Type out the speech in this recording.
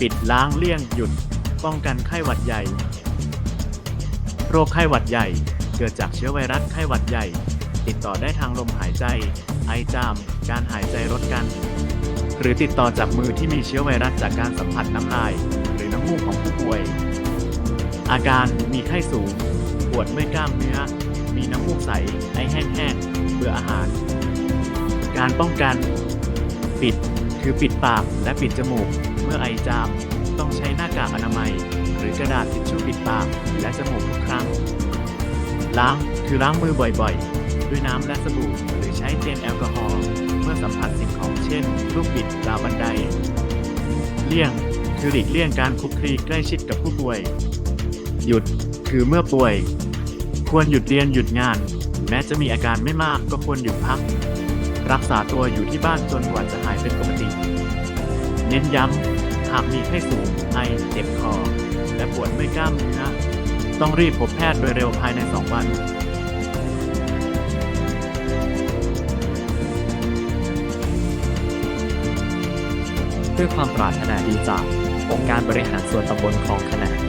ปิดล้างเลี่ยงหยุด ป้องกันไข้หวัดใหญ่ โรคไข้หวัดใหญ่ เกิดจากเชื้อไวรัสไข้หวัดใหญ่ ติดต่อได้ทางลมหายใจ ไอจาม การหายใจรดกัน หรือติดต่อจากมือที่มีเชื้อไวรัสจากการสัมผัสน้ำลาย หรือน้ำมูกของผู้ป่วย อาการมีไข้สูง ปวดเมื่อยกล้ามเนื้อ มีน้ำมูกใส ไอแห้งๆ เบื่ออาหาร การป้องกัน ปิด คือปิดปากและปิดจมูก มื่อไอจามต้องใช้หน้ากากอนามัย หรือกระดาษทิชชู่ปิดปากและจมูกทุกครั้ง ล้างคือล้างมือบ่อยๆ ด้วยน้ำและสบู่หรือใช้เจลแอลกอฮอล์เมื่อสัมผัสสิ่งของเช่น ลูกบิดราวบันได เลี่ยงคือหลีกเลี่ยงการคลุกคลีใกล้ชิดกับผู้ป่วย หยุดคือเมื่อป่วย ควรหยุดเรียนหยุดงาน แม้จะมีอาการไม่มากก็ควรหยุดพัก รักษาตัวอยู่ที่บ้านจนกว่าจะหายเป็นปกติ เน้นย้ำ หากมีไข้สูง ไอ เจ็บคอ และปวดเมื่อยกล้ามเนื้อต้องรีบพบแพทย์โดยเร็วภายใน 2 วันด้วยความปรารถนาดีจากองค์การบริหารส่วนตำบลคลองขนาด